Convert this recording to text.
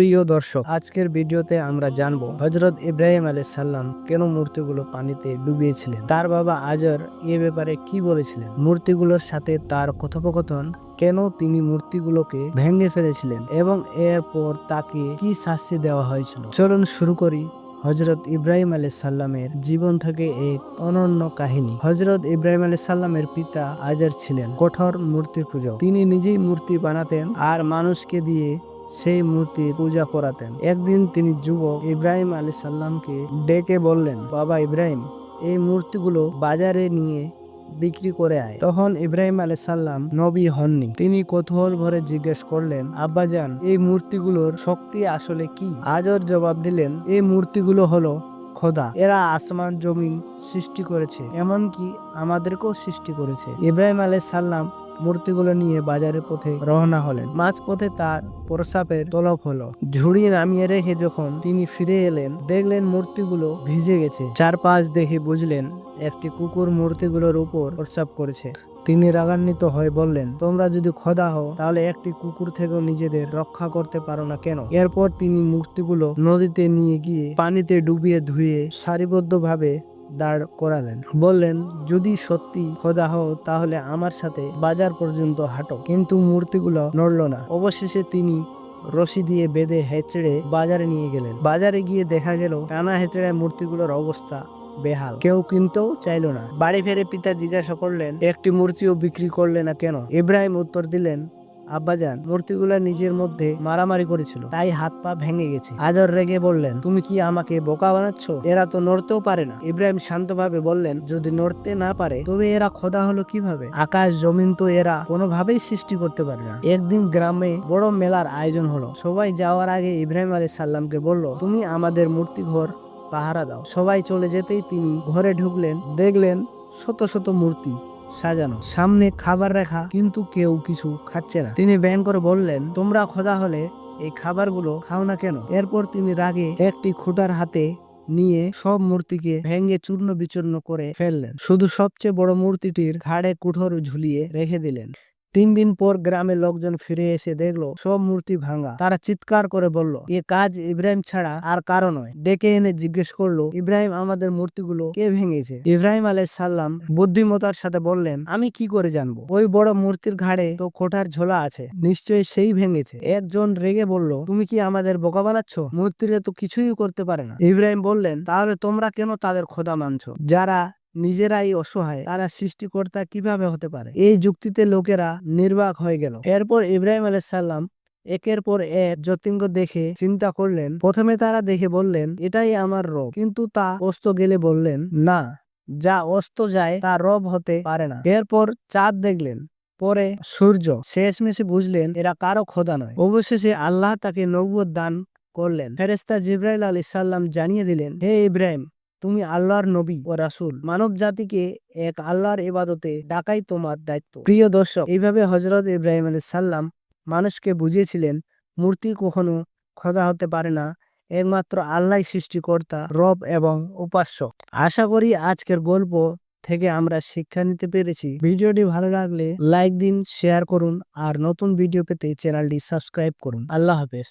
প্রিয় দর্শক, আজকের ভিডিওতে আমরা জানব হজরত ইব্রাহিম আলাইহিস সাল্লাম কেন মূর্তিগুলো পানিতে ডুবিয়েছিলেন? তার বাবা আজর এ ব্যাপারে কি বলেছিলেন? মূর্তিগুলোর সাথে তার কথোপকথন? কেন তিনি মূর্তিগুলোকে ভেঙে ফেলেছিলেন? এবং এরপর তাকে কি শাস্তি দেওয়া হয়েছিল? চলুন শুরু করি হজরত ইব্রাহিম আলী সাল্লামের জীবন থেকে এক অনন্য কাহিনী। হজরত ইব্রাহিম আলী সাল্লামের পিতা আজার ছিলেন কঠোর মূর্তি পুজো তিনি নিজেই মূর্তি বানাতেন আর মানুষকে দিয়ে সেই মূর্তির পূজা করাতেন। একদিন তিনি যুবক ইব্রাহিম আলী সাল্লামকে ডেকে বললেন, বাবা ইব্রাহিম, এই মূর্তিগুলো বাজারে নিয়ে বিক্রি করে আয়। তখন ইব্রাহিম আলী সাল্লাম নবী হননি। তিনি কৌতূহল ভরে জিজ্ঞেস করলেন, আব্বাজান, এই মূর্তিগুলোর শক্তি আসলে কি? আজর জবাব দিলেন, এই মূর্তিগুলো হলো খোদা। এরা আসমান জমিন সৃষ্টি করেছে, এমনকি আমাদেরকেও সৃষ্টি করেছে। ইব্রাহিম আলী সাল্লাম মূর্তিগুলো নিয়ে বাজারের পথে রওনা হলেন। মাঝ পথে তার প্রসাবের তলব হলো। ঝুড়ি নামিয়ে রেখে যখন তিনি ফিরে এলেন, দেখলেন মূর্তিগুলো ভিজে গেছে। চারপাশ দেখে বুঝলেন একটি কুকুর মূর্তিগুলোর উপর প্রসাব করেছে। তিনি রাগান্বিত হয়ে বললেন, তোমরা যদি খোদা হও, তাহলে একটি কুকুর থেকেও নিজেদের রক্ষা করতে পারো না কেন? এরপর তিনি মূর্তিগুলো নদীতে নিয়ে গিয়ে পানিতে ডুবিয়ে ধুয়ে সারিবদ্ধভাবে দাঁড় করালেন। বললেন, যদি সত্যি খোদা হও, তাহলে আমার সাথে বাজার পর্যন্ত হাঁটো। কিন্তু মূর্তিগুলো নড়ল না। অবশেষে তিনি রশি দিয়ে বেঁধে হেঁচড়ে বাজারে নিয়ে গেলেন। বাজারে গিয়ে দেখা গেল, টানা হেঁচড়ে মূর্তিগুলোর অবস্থা বেহাল। কেউ কিনতেও চাইলো না। বাড়ি ফেরে পিতা জিজ্ঞাসা করলেন, একটি মূর্তিও বিক্রি করলে না কেন? ইব্রাহিম উত্তর দিলেন আব্বাজান, মূর্তিগুলা নিজের মধ্যে মারামারি করেছিল। তাই হাত পা ভেঙে গেছে। আজর রেগে বললেন, তুমি কি আমাকে বোকা বানাচ্ছ? এরা তো নড়তেও পারে না। ইব্রাহিম শান্তভাবে বললেন, যদি নড়তে না পারে, তবে এরা খোদা হলো কীভাবে? আকাশ, জমিন তো এরা কোনোভাবেই সৃষ্টি করতে পারে না। একদিন গ্রামে বড় মেলার আয়োজন হলো। সবাই যাওয়ার আগে ইব্রাহিম আলী সাল্লামকে বলল, তুমি আমাদের মূর্তি ঘর পাহারা দাও। সবাই চলে যেতেই তিনি ঘরে ঢুকলেন, দেখলেন শত শত মূর্তি। সাজানো। সামনে খাবার রাখা, কিন্তু কেউ কিছু খাচ্ছে না। তিনি ব্যান করে বললেন, তোমরা খোদা হলে এই খাবারগুলো খাও না কেন? এরপর তিনি রাগে একটি খুঁটার হাতে নিয়ে সব মূর্তিকে ভেঙে চূর্ণ বিচূর্ণ করে ফেললেন। শুধু সবচেয়ে বড় মূর্তিটির ঘাড়ে কুঠোর ঝুলিয়ে রেখে দিলেন। তিন দিন পর গ্রামের লোকজন ফিরে এসে দেখল, সব মূর্তি ভাঙা। তারা চিৎকার করে বলল, এ কাজ ইব্রাহিম ছাড়া আর কারও নয়। ডেকে এনে জিজ্ঞেস করল, ইব্রাহিম, আমাদের মূর্তিগুলো কে ভেঙেছে? ইব্রাহিম আলাই সাল্লাম বুদ্ধিমতার সাথে বললেন, আমি কি করে জানব? ওই বড় মূর্তির ঘাড়ে তো কোঠার ঝোলা আছে, নিশ্চয়ই সেই ভেঙেছে। একজন রেগে বলল, তুমি কি আমাদের বোকা বানাচ্ছ? মূর্তিরা তো কিছুই করতে পারে না। ইব্রাহিম বললেন, তাহলে তোমরা কেন তাদের খোদা মানছো? যারা নিজেরাই অসহায়, তারা সৃষ্টিকর্তা কীভাবে হতে পারে? এই যুক্তিতে লোকেরা নির্বাক হয়ে গেল। এরপর ইব্রাহিম আলাইসাল্লাম একের পর এক জ্যোতির্গ দেখে চিন্তা করলেন। প্রথমে তারা দেখে বললেন, এটাই আমার রব। কিন্তু তা অস্ত গেলে বললেন, না, যা অস্ত যায় তা রব হতে পারে না। এরপর চাঁদ দেখলেন, পরে সূর্য। শেষমেশে বুঝলেন, এরা কারও খোদা নয়। অবশেষে আল্লাহ তাকে নবুয়ত দান করলেন। ফেরেস্তা জিব্রাইল আলী সাল্লাম জানিয়ে দিলেন, হে ইব্রাহিম তুমি আল্লাহর নবী ও রাসূল। মানব জাতিকে এক আল্লাহর এবাদতে ডাকাই তোমার দায়িত্ব। প্রিয় দর্শক, এইভাবে হজরত ইব্রাহিম আলী সাল্লাম মানুষকে বুঝিয়েছিলেন, মূর্তি কখনো খোদা হতে পারে না, একমাত্র আল্লাহ সৃষ্টিকর্তা, রব এবং উপাস্য। আশা করি আজকের গল্প থেকে আমরা শিক্ষা নিতে পেরেছি। ভিডিওটি ভালো লাগলে লাইক দিন, শেয়ার করুন, আর নতুন ভিডিও পেতে চ্যানেলটি সাবস্ক্রাইব করুন। আল্লাহ হাফেজ।